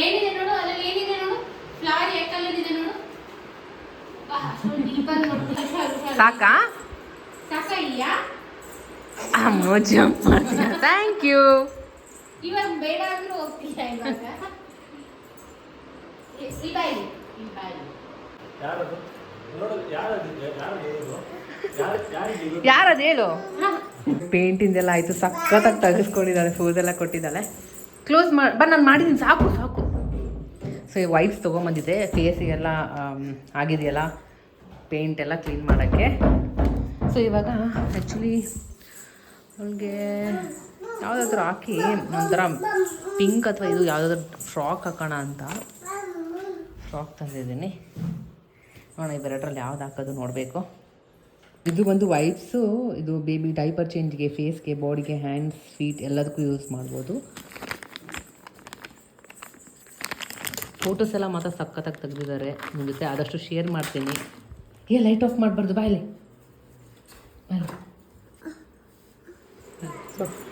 ಏನಿದೆ ನೋಡು ಅದ್ರಲ್ಲಿ ಏನಿದೆ ನೋಡು ಫ್ಲವರ್ ಯಾವ ಕಲರ್ ಇದೆ ನೋಡು ಬಾ, ಅಷ್ಟೊಂದು deep ಆಗಿ ನೋಡ್ತಿಲ್ಲ. ಸಾಕಾ? ಸಾಕಾ ಇಯ್ಯಾ? ಥ್ಯಾಂಕ್ ಯು ಇವಾಗ ಬೇಡ ಅಂದ್ರೂ ಹೋಗ್ತಿಲ್ಲ ಇವಾಗ? ಯಾರದು? ಹೇಳು. ಪೇಂಟಿಂದೆಲ್ಲ ಆಯಿತು ಸಖತ್ತಾಗಿ ತೆಗೆಸ್ಕೊಂಡಿದ್ದಾಳೆ ಫೂಸೆಲ್ಲ ಕೊಟ್ಟಿದ್ದಾಳೆ. ಕ್ಲೋಸ್ ಮಾಡಿ ಬಟ್ ನಾನು ಮಾಡಿದ್ದೀನಿ ಸಾಕು ಸಾಕು. ಸೊ ಈ ವೈಪ್ಸ್ ತೊಗೊಂಬಂದಿದ್ದೆ ಫೇಸಿಗೆಲ್ಲ ಆಗಿದೆಯಲ್ಲ? ಪೇಂಟ್ ಎಲ್ಲ ಕ್ಲೀನ್ ಮಾಡೋಕ್ಕೆ. ಸೊ ಇವಾಗ ಆ್ಯಕ್ಚುಲಿ ಅವಳಿಗೆ ಯಾವುದಾದ್ರೂ ಹಾಕಿ, ಒಂಥರ ಪಿಂಕ್ ಅಥವಾ ಇದು ಯಾವುದಾದ್ರೂ ಫ್ರಾಕ್ ಹಾಕೋಣ ಅಂತ. ಫ್ರಾಕ್ ತಂದಿದ್ದೀನಿ. ನೋಡೋಣ ಇವೆರಡರಲ್ಲಿ ಯಾವ್ದು ಹಾಕೋದು ನೋಡಬೇಕು. ಇದು ಬಂದು ವೈಪ್ಸು ಇದು ಬೇಬಿ ಡೈಪರ್ ಚೇಂಜ್ಗೆ ಫೇಸ್ಗೆ ಬಾಡಿಗೆ ಹ್ಯಾಂಡ್ಸ್ ಫೀಟ್ ಎಲ್ಲದಕ್ಕೂ ಯೂಸ್ ಮಾಡ್ಬೋದು. ಫೋಟೋಸ್ ಎಲ್ಲ ಮಾತ್ರ ಸಖತ್ತಾಗಿ ತೆಗೆದಿದ್ದಾರೆ. ನಿಮ್ಮ ಜೊತೆ ಆದಷ್ಟು ಶೇರ್ ಮಾಡ್ತೀನಿ. ಏ ಲೈಟ್ ಆಫ್ ಮಾಡಬಾರ್ದು ಬಾಯಲ್ಲಿ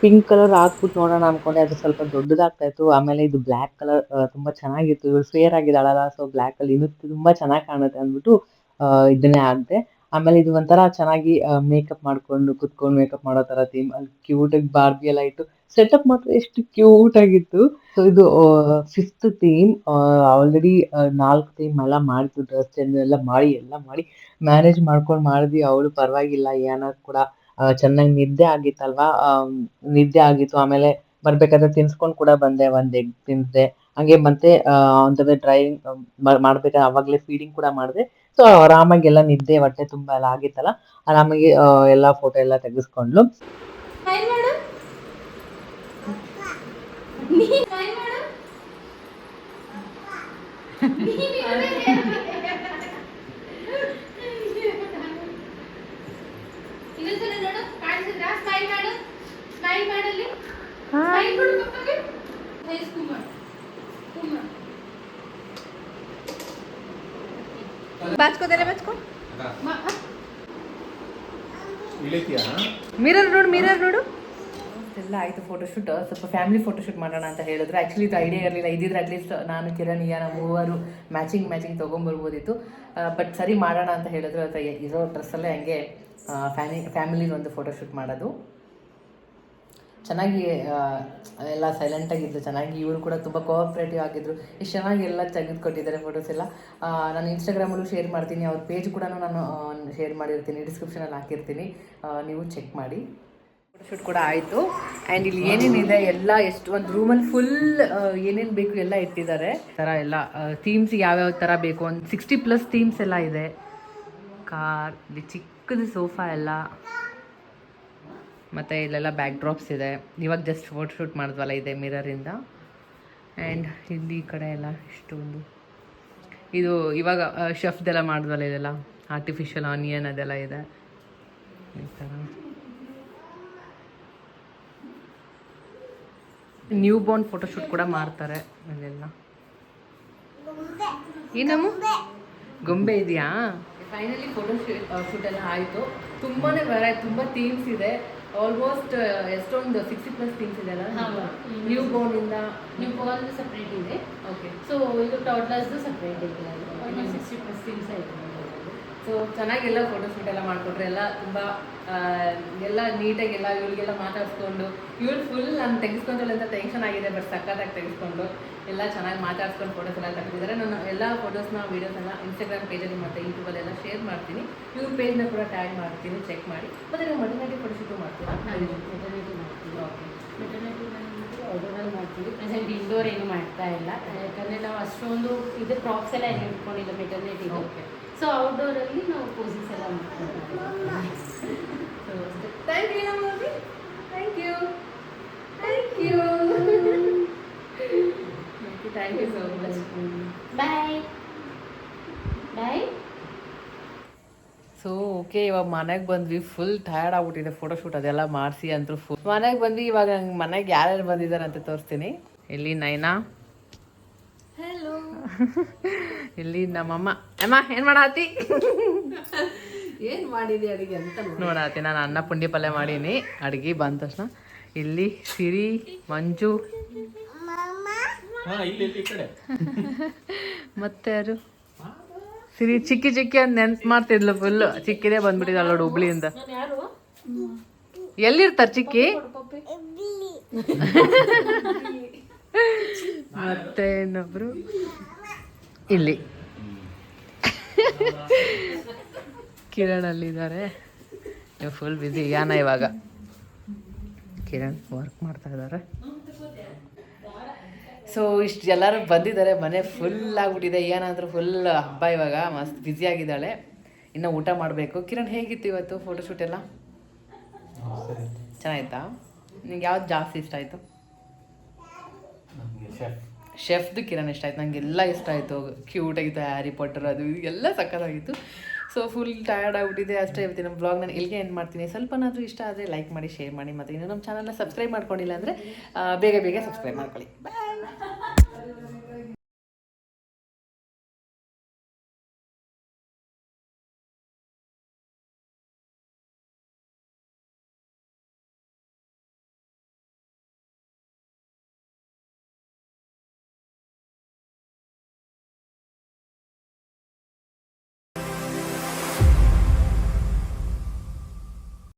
ಪಿಂಕ್ ಕಲರ್ ಹಾಕ್ಬಿಟ್ಟು ನೋಡೋಣ ಅನ್ಕೊಂಡೆ, ಅದು ಸ್ವಲ್ಪ ದೊಡ್ಡದಾಗ್ತಾ ಇತ್ತು. ಆಮೇಲೆ ಇದು ಬ್ಲ್ಯಾಕ್ ಕಲರ್ ತುಂಬ ಚೆನ್ನಾಗಿತ್ತು. ಇವಳು ಫೇರ್ ಆಗಿದ್ದಾಳಲ್ಲ ಸೊ ಬ್ಲ್ಯಾಕಲ್ಲಿ ಇನ್ನೂ ತುಂಬ ಚೆನ್ನಾಗಿ ಕಾಣುತ್ತೆ ಅಂದ್ಬಿಟ್ಟು ಇದನ್ನೇ ಹಾಕ್ದೆ. ಆಮೇಲೆ ಇದು ಒಂಥರ ಚೆನ್ನಾಗಿ ಮೇಕಪ್ ಮಾಡ್ಕೊಂಡು, ಕುತ್ಕೊಂಡು ಮೇಕಪ್ ಮಾಡೋ ತರ ಥೀಮ್ ಅಲ್ಲಿ ಕ್ಯೂಟಾಗಿ ಬಾರ್ಬಿ ಎಲ್ಲ ಇಟ್ಟು ಸೆಟಪ್ ಮಾತ್ರ ಎಷ್ಟು ಕ್ಯೂಟ್ ಆಗಿತ್ತು. ಸೊ ಇದು ಫಿಫ್ತ್ ಥೀಮ್ ಆಲ್ರೆಡಿ ನಾಲ್ಕು ಥೀಮ್ ಎಲ್ಲ ಮಾಡಿದ್ದು ಡ್ರೆಸ್ ಚೇಂಜ್ ಎಲ್ಲ ಮಾಡಿ ಎಲ್ಲ ಮಾಡಿ ಮ್ಯಾನೇಜ್ ಮಾಡ್ಕೊಂಡು ಮಾಡಿದ್ವಿ. ಅವಳು ಪರವಾಗಿಲ್ಲ, ಏನೋ ಕೂಡ ಚೆನ್ನಾಗಿ ನಿದ್ದೆ ಆಗಿತ್ತಲ್ವಾ? ನಿದ್ದೆ ಆಗಿತ್ತು. ಆಮೇಲೆ ಬರ್ಬೇಕಾದ್ರೆ ತಿನ್ಸ್ಕೊಂಡು ಕೂಡ ಬಂದೆ, ಒಂದು ಎಗ್ ತಿಂದೆ ಹಂಗೆ ಮತ್ತೆ ಆನ್ ಡ್ರೈವಿಂಗ್ ಮಾಡ್ಬೇಕಾದ್ರೆ ಅವಾಗಲೇ ಫೀಡಿಂಗ್ ಕೂಡ ಮಾಡಿದೆ. ಸೊ ಆರಾಮಾಗಿ ಎಲ್ಲ ನಿದ್ದೆ ಹೊಟ್ಟೆ ತುಂಬ ಎಲ್ಲ ಆಗಿತ್ತಲ್ಲ ಆರಾಮಾಗಿ ಆ, ಎಲ್ಲ ಫೋಟೋ ಎಲ್ಲ ತೆಗೆಸ್ಕೊಂಡ್ಲು. ಸ್ಮೈಲ್ ಮಾಡು. ನೀ ಸ್ಮೈಲ್ ಸ್ಮೈಲ್ ಮಾಡು ಸ್ಮೈಲ್ ಮಾಡಲ್ಲಿ ಸ್ಮೈಲ್ ಮಾಡು ಪಪ್ಪಗೆ ಫೇಸ್ ಕುಮಾರ್ ಕುಮಾರ್ ಬಾಚ್ಕೋತಾರೆ ಬಾಚ್ಕೋ ಮಿರರ್ ನೋಡು ಮಿರರ್ ನೋಡು. ಎಲ್ಲ ಆಯಿತು ಫೋಟೋಶೂಟ್ ಸ್ವಲ್ಪ ಫ್ಯಾಮಿಲಿ ಫೋಟೋಶೂಟ್ ಮಾಡೋಣ ಅಂತ ಹೇಳಿದ್ರು. ಆ್ಯಕ್ಚುಲಿ ಇದು ಐಡಿಯಾ ಇರಲಿಲ್ಲ. ಇದ್ದಿದ್ರೆ ಅಟ್ಲೀಸ್ಟ್ ನಾನು ಕಿರಣ್ ಇಯಾನ ಮೂವರು ಮ್ಯಾಚಿಂಗ್ ಮ್ಯಾಚಿಂಗ್ ತೊಗೊಂಬರ್ಬೋದಿತ್ತು ಬಟ್ ಸರಿ ಮಾಡೋಣ ಅಂತ ಹೇಳಿದ್ರು. ಅಥವಾ ಇರೋ ಡ್ರೆಸ್ಸಲ್ಲೇ ಹಂಗೆ ಫ್ಯಾಮಿ ಫ್ಯಾಮಿಲಿ ಒಂದು ಫೋಟೋಶೂಟ್ ಮಾಡೋದು. ಚೆನ್ನಾಗಿ ಎಲ್ಲ ಸೈಲೆಂಟಾಗಿದ್ದರು ಚೆನ್ನಾಗಿ ಇವರು ಕೂಡ ತುಂಬ ಕೋಆಪ್ರೇಟಿವ್ ಆಗಿದ್ರು. ಎಷ್ಟು ಚೆನ್ನಾಗಿ ಎಲ್ಲ ತೆಗೆದುಕೊಟ್ಟಿದ್ದಾರೆ ಫೋಟೋಸ್ ಎಲ್ಲ. ನಾನು ಇನ್ಸ್ಟಾಗ್ರಾಮಲ್ಲೂ ಶೇರ್ ಮಾಡ್ತೀನಿ. ಅವ್ರ ಪೇಜ್ ಕೂಡ ನಾನು ಶೇರ್ ಮಾಡಿರ್ತೀನಿ. ಡಿಸ್ಕ್ರಿಪ್ಷನಲ್ಲಿ ಹಾಕಿರ್ತೀನಿ. ನೀವು ಚೆಕ್ ಮಾಡಿ. ಫೋಟೋಶೂಟ್ ಕೂಡ ಆಯಿತು. ಆ್ಯಂಡ್ ಇಲ್ಲಿ ಏನೇನಿದೆ ಎಲ್ಲ, ಎಷ್ಟು ಒಂದು ರೂಮಲ್ಲಿ ಫುಲ್ ಏನೇನು ಬೇಕು ಎಲ್ಲ ಇಟ್ಟಿದ್ದಾರೆ. ಥರ ಎಲ್ಲ ಥೀಮ್ಸ್ ಯಾವ್ಯಾವ ಥರ ಬೇಕು ಒಂದು ಸಿಕ್ಸ್ಟಿ ಪ್ಲಸ್ ಥೀಮ್ಸ್ ಎಲ್ಲ ಇದೆ. ಕಾರ್ ಚಿಕ್ಕದು ಸೋಫಾ ಎಲ್ಲ. ಮತ್ತು ಇಲ್ಲೆಲ್ಲ ಬ್ಯಾಕ್ ಡ್ರಾಪ್ಸ್ ಇದೆ. ಇವಾಗ ಜಸ್ಟ್ ಫೋಟೋ ಶೂಟ್ ಮಾಡಿದ್ವಲ್ಲ ಇದೆ ಮಿರರಿಂದ ಆ್ಯಂಡ್ ಇಲ್ಲಿ ಈ ಕಡೆ ಎಲ್ಲ ಇಷ್ಟೊಂದು. ಇದು ಇವಾಗ ಶೆಫ್ದೆಲ್ಲ ಮಾಡಿದ್ವಲ್ಲ ಇದೆಲ್ಲ ಆರ್ಟಿಫಿಷಿಯಲ್ ಆನಿಯನ್ ಅದೆಲ್ಲ ಇದೆ. ಈ ಥರ ನ್ಯೂ ಬೋರ್ನ್ ಫೋಟೋಶೂಟ್ ಕೂಡ ಮಾಡ್ತಾರೆ ಅಲ್ಲೆಲ್ಲ ಏನಮ್ಮ? ಗೊಂಬೆ. ಇದೆಯಾ? ಫೈನಲಿ ಫೋಟೋ ಶೂಟ್ ಎಲ್ಲ ಆಯಿತು. ತುಂಬಾ ವೆರೈ ತುಂಬ ಥೀಮ್ಸ್ ಇದೆ. ಆಲ್ಮೋಸ್ಟ್ ಎಷ್ಟೊಂದು ಸಿಕ್ಸ್ಟಿ ಪ್ಲಸ್ ಥಿಂಗ್ಸ್ ಇದೆ ಅಲ್ಲ? ನ್ಯೂ ಇಂದ? ನ್ಯೂ ಬಾಲ್ ಸಪ್ರೇಟ್ ಇದೆ. ಓಕೆ ಸೊ ಇದು ಟಾಟ್ಲರ್ಸ್ ಸಪ್ರೇಟ್ ಇದೆ ಆಲ್ಮೋಸ್ಟ್ ಸಿಕ್ಸ್ಟಿ ಪ್ಲಸ್ ಥಿಂಗ್ಸ್ ಇದೆ ಸೊ ಚೆನ್ನಾಗೆಲ್ಲ ಫೋಟೋ ಶೂಟ್ ಎಲ್ಲ ಮಾಡಿಕೊಟ್ರೆ ಎಲ್ಲ ತುಂಬ ಎಲ್ಲ ನೀಟಾಗೆಲ್ಲ ಇವಳಿಗೆಲ್ಲ ಮಾತಾಡಿಸ್ಕೊಂಡು ಇವಳು ಫುಲ್ ನಾನು ತೆಗೆಸ್ಕೊಂಡಲ್ಲ ಅಂತ ಟೆನ್ಷನ್ ಆಗಿದೆ ಬಟ್ ಸಕ್ಕತ್ತಾಗಿ ತೆಗೆಸ್ಕೊಂಡು. ಎಲ್ಲ ಚೆನ್ನಾಗಿ ಮಾತಾಡ್ಸ್ಕೊಂಡು ಫೋಟೋಸ್ ಎಲ್ಲ ತೆಗೆದಿದ್ದಾರೆ. ನಾನು ಎಲ್ಲ ಫೋಟೋಸ್ನ ವೀಡಿಯೋಸ್ ಎಲ್ಲ ಇನ್ಸ್ಟಾಗ್ರಾಮ್ ಪೇಜಲ್ಲಿ ಮತ್ತು ಯೂಟ್ಯೂಬಲ್ಲೆಲ್ಲ ಶೇರ್ ಮಾಡ್ತೀನಿ. ಇವ್ರ ಪೇಜ್ನ ಕೂಡ ಟ್ಯಾಗ್ ಮಾಡ್ತೀನಿ ಚೆಕ್ ಮಾಡಿ. ಮತ್ತು ನೀವು ಮದುವೆಗೆ ಫೋಟೋಶೂಟು ಮಾಡ್ತೀರಾ? ಮೆಟರ್ನಿಟಿ ಮಾಡ್ತೀವಿ. ಓಕೆ ಮೆಟರ್ನಿಟಿ ಔಟ್ಡೋರಲ್ಲಿ ಮಾಡ್ತೀವಿ. ಪ್ರೆಸೆಂಟ್ ಇಂಡೋರ್ ಏನು ಮಾಡ್ತಾ ಇಲ್ಲ. ಯಾಕಂದರೆ ನಾವು ಅಷ್ಟೊಂದು ಇದು ಪ್ರಾಪ್ಸ್ ಎಲ್ಲ ಏನು ಇಟ್ಕೊಂಡಿಲ್ಲ ಮೆಟರ್ನಿಟಿ ಓಕೆ ಸೊ ಔಟ್ಡೋರಲ್ಲಿ ನಾವು ಪೋಸಸ್ ಎಲ್ಲ ಮಾಡ್ತೀವಿ. So thank you thank you thank you thank you so much bye bye so okay ಇವಾಗ ಮನೆಗೆ ಬಂದ್ವಿ. ಫುಲ್ ಟಯರ್ಡ್ ಆಗ್ಬಿಟ್ಟಿದೆ ಫೋಟೋಶೂಟ್ ಅದೆಲ್ಲ ಮಾಡಿಸಿ ಅಂತೂ ಫುಲ್ ಮನೆಗೆ ಬಂದ್ವಿ ಇವಾಗ ನಂಗೆ ಮನೆಗೆ ಯಾರ್ಯಾರು ಬಂದಿದ್ದಾರೆ ಅಂತ ತೋರಿಸ್ತೀನಿ. ಇಲ್ಲಿ ನೈನಾ. ಹಲೋ ಇಲ್ಲಿ ನಮ್ಮಮ್ಮ. ಅಮ್ಮ ಏನು ಮಾಡಾತಿ? ಏನು ಮಾಡಿದೆ ಅಡಿಗೆ ಅಂತ ನೋಡಾತಿ ನಾನು ಅನ್ನ ಪುಂಡಿ ಪಲ್ಯ ಮಾಡೀನಿ. ಅಡುಗೆ ಬಂದ ತಕ್ಷಣ. ಇಲ್ಲಿ ಸಿರಿ ಮಂಜು ಮತ್ತೆ ಯಾರು? ಸಿರಿ ಚಿಕ್ಕಿ ಚಿಕ್ಕಿ ಅಂತ ನೆನ್ಪು ಮಾಡ್ತಿದ್ಲು ಫುಲ್ ಚಿಕ್ಕಿದೆ ಬಂದ್ಬಿಟ್ಟಿದ್ದಾಳ ನೋಡು ಹುಬ್ಳಿಯಿಂದ. ಎಲ್ಲಿರ್ತಾರ ಚಿಕ್ಕಿ? ಮತ್ತೆ ಇನ್ನೊಬ್ರು? ಇಲ್ಲಿ. ಕಿರಣ್ ಅಲ್ಲಿದ್ದಾರೆ ನೀವು ಫುಲ್ ಬ್ಯುಸಿ ಯಾನ ಇವಾಗ. ಕಿರಣ್ ವರ್ಕ್ ಮಾಡ್ತಾ ಇದ್ದಾರೆ. ಸೊ ಇಷ್ಟು ಎಲ್ಲರೂ ಬಂದಿದ್ದಾರೆ ಮನೆ ಫುಲ್ ಆಗ್ಬಿಟ್ಟಿದೆ. ಏನಾದರೂ ಫುಲ್ ಹಬ್ಬ ಇವಾಗ ಮಸ್ತ್ ಬ್ಯುಸಿ ಆಗಿದ್ದಾಳೆ. ಇನ್ನು ಊಟ ಮಾಡಬೇಕು. ಕಿರಣ್ ಹೇಗಿತ್ತು ಇವತ್ತು ಫೋಟೋಶೂಟ್ ಎಲ್ಲ? ಚೆನ್ನಾಗಿತ್ತಾ? ನಿಂಗೆ ಯಾವ್ದು ಜಾಸ್ತಿ ಇಷ್ಟ ಆಯಿತು? ಶೆಫ್ದು ಕಿರಣ್ ಇಷ್ಟ ಆಯ್ತು. ನನಗೆಲ್ಲ ಇಷ್ಟ ಆಯಿತು. ಕ್ಯೂಟಾಗಿತ್ತು ಹ್ಯಾರಿ ಪಾಟರ್ ಅದು ಎಲ್ಲ ಸಕ್ಕತ್ತಾಗಿತ್ತು ಸೊ ಫುಲ್ ಟಯರ್ಡ್ ಆಗಿಬಿಟ್ಟಿದೆ. ಅಷ್ಟೇ ಇವತ್ತಿನ ನಮ್ಮ ಬ್ಲಾಗ್ ನಾನು ಇಲ್ಲಿಗೆ ಎಂಡ್ ಮಾಡ್ತೀನಿ. ಸ್ವಲ್ಪನಾದರೂ ಇಷ್ಟ ಆದರೆ ಲೈಕ್ ಮಾಡಿ ಶೇರ್ ಮಾಡಿ, ಮತ್ತು ಇನ್ನು ನಮ್ಮ ಚಾನಲ್ನ ಸಬ್ಸ್ಕ್ರೈಬ್ ಮಾಡ್ಕೊಂಡಿಲ್ಲ ಅಂದರೆ ಬೇಗ ಬೇಗ ಸಬ್ಸ್ಕ್ರೈಬ್ ಮಾಡ್ಕೊಳ್ಳಿ. ಬಾಯ್